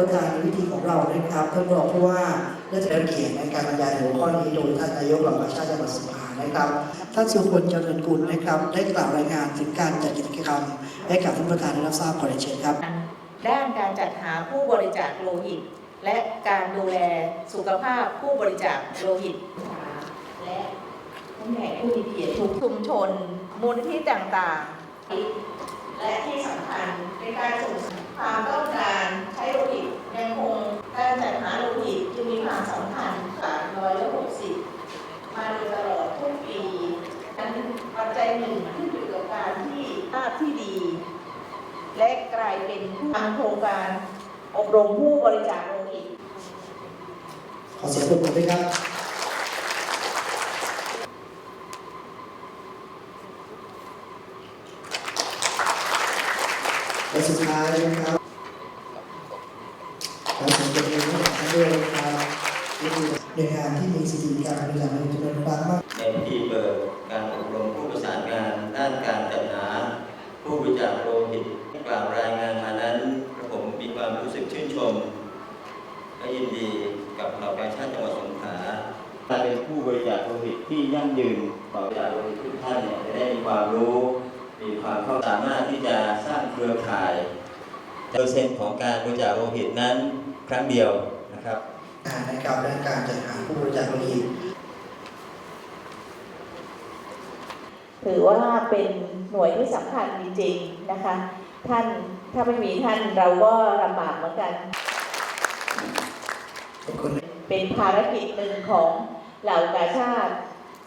ประธานในวิธีของเรานะครับท่านรองผู้ว่าและจะเกียรติในการบรรยายหัวข้อนี้โดยท่านนายกเหล่ากาชาจังหวัดสงขลานะครับท่านสุพลเจริญกุลนะครับ ได้กล่าวรายงานถึงการจัดกิจกรรมให้กับท่านประธานได้รับทราบขอเรียนเชิญครับ ด้านการจัดหาผู้บริจาคโลหิต และการดูแลสุขภาพผู้บริจาคโลหิต และผู้แห่ผู้มีเกียรติทุกชุมชนมูลนิธิต่างๆ และที่สำคัญในการส่ง มาโดยตลอดทุกปีอันปัจจัยหนึ่งขึ้นอยู่กับการที่ภาพที่ดี และกลายเป็นผู้ทำโครงการอบรมผู้บริจาคโลหิตขอเสียงปรบมือด้วยครับและสุดท้ายนะครับขอเสียงปรบมือให้ท่านด้วยนะครับ ธีเปิดการอบรมผู้ประสานงานด้านการจัดหา ผู้บริจาคโลหิตกล่าวรายงานมานั้นกระผมมีความรู้สึกชื่นชม และยินดีกับเหล่ากาชาติจังหวัดสงขลาการเป็นผู้บริจาคโลหิตที่ยั่งยืนต่อบริจาคโลหิตทุกท่านเนี่ยจะได้มีความรู้มีความเข้าสามารถที่จะสร้างเครือข่ายเปอร์เซ็นต์ของการบริจาคโลหิตนั้นครั้งเดียวนะครับงานนะครับด้านการจัดหาผู้บริจาคโลหิต ถือว่าเป็นหน่วยที่สำคัญจริงๆนะคะ ท่านถ้าไม่มีท่านเราก็ลำบากเหมือนกันขอบคุณเป็นภารกิจหนึ่งของเหล่ากาชาติ